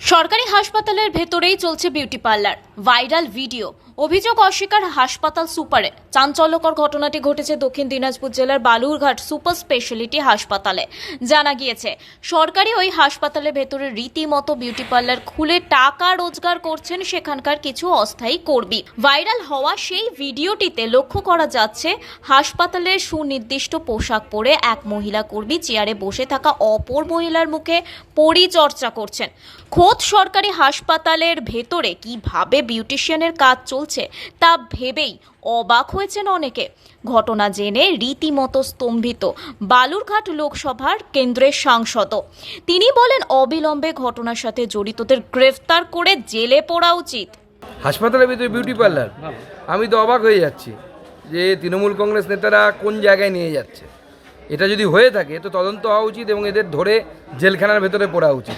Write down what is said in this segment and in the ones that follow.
সরকারি হাসপাতালের ভেতরেই চলছে বিউটি পার্লার ভাইরাল ভিডিও। অভিযোগ অস্বীকার হাসপাতাল সুপারে। চাঞ্চল্যকর ঘটনাটি ঘটেছে দক্ষিণ দিনাজপুর জেলার বালুরঘাট সুপার স্পেশালিটি হাসপাতালে। জানা গিয়েছে, সরকারি ওই হাসপাতালের ভেতরে রীতিমতো বিউটি পার্লার খুলে টাকা রোজগার করছেন সেখানকার কিছু অস্থায়ী কর্মী। ভাইরাল হওয়া সেই ভিডিওটিতে লক্ষ্য করা যাচ্ছে হাসপাতালের সুনির্দিষ্ট পোশাক পরে এক মহিলা কর্মী চেয়ারে বসে থাকা অপর মহিলার মুখে পরিচর্চা করছেন। খোদ সরকারি হাসপাতালের ভেতরে কীভাবে বিউটিশিয়ানের কাজ চলছে তা ভেবেই অবাক হয়েছেন অনেকে। ঘটনা জেনে রীতিমতো স্তম্ভিত বালুরঘাট লোকসভার কেন্দ্রের সাংসদও। তিনি বলেন, অবিলম্বে ঘটনার সাথে জড়িতদের গ্রেফতার করে জেলে পড়া উচিত। হাসপাতালের ভিতরে বিউটি পার্লার আমি তো অবাক হয়ে যাচ্ছি যে তৃণমূল কংগ্রেস নেতারা কোন জায়গায় নিয়ে যাচ্ছে। এটা যদি হয়ে থাকে, তো তদন্ত হওয়া উচিত এবং এদের ধরে জেলখানার ভেতরে পড়া উচিত।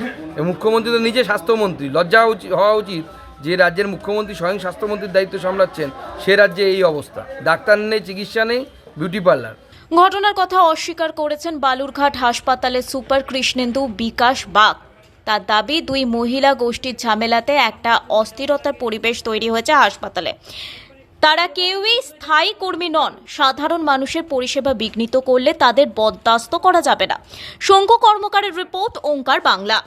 মুখ্যমন্ত্রী তো নিজে স্বাস্থ্যমন্ত্রী, লজ্জা হওয়া উচিত যে রাজ্যের মুখ্যমন্ত্রী স্বয়ং স্বাস্থ্যমন্ত্রীর দায়িত্ব সামলাচ্ছেন, সে রাজ্যে এই অবস্থা। ডাক্তার নেই, চিকিৎসা নেই, বিউটি পার্লার। ঘটনার কথা অস্বীকার করেছেন বালুরঘাট হাসপাতালের সুপার কৃষ্ণেন্দু বিকাশ বাগ। তার দাবি, দুই মহিলা গোষ্ঠীর ঝামেলাতে একটা অস্থিরতার পরিবেশ তৈরি হয়েছে হাসপাতালে। তারা কেউই স্থায়ী কর্মী নন। সাধারণ মানুষের পরিষেবা বিঘ্নিত করলে তাদের বরদাস্ত করা যাবে না। শঙ্কু কর্মকারের রিপোর্ট, ওঙ্কার বাংলা।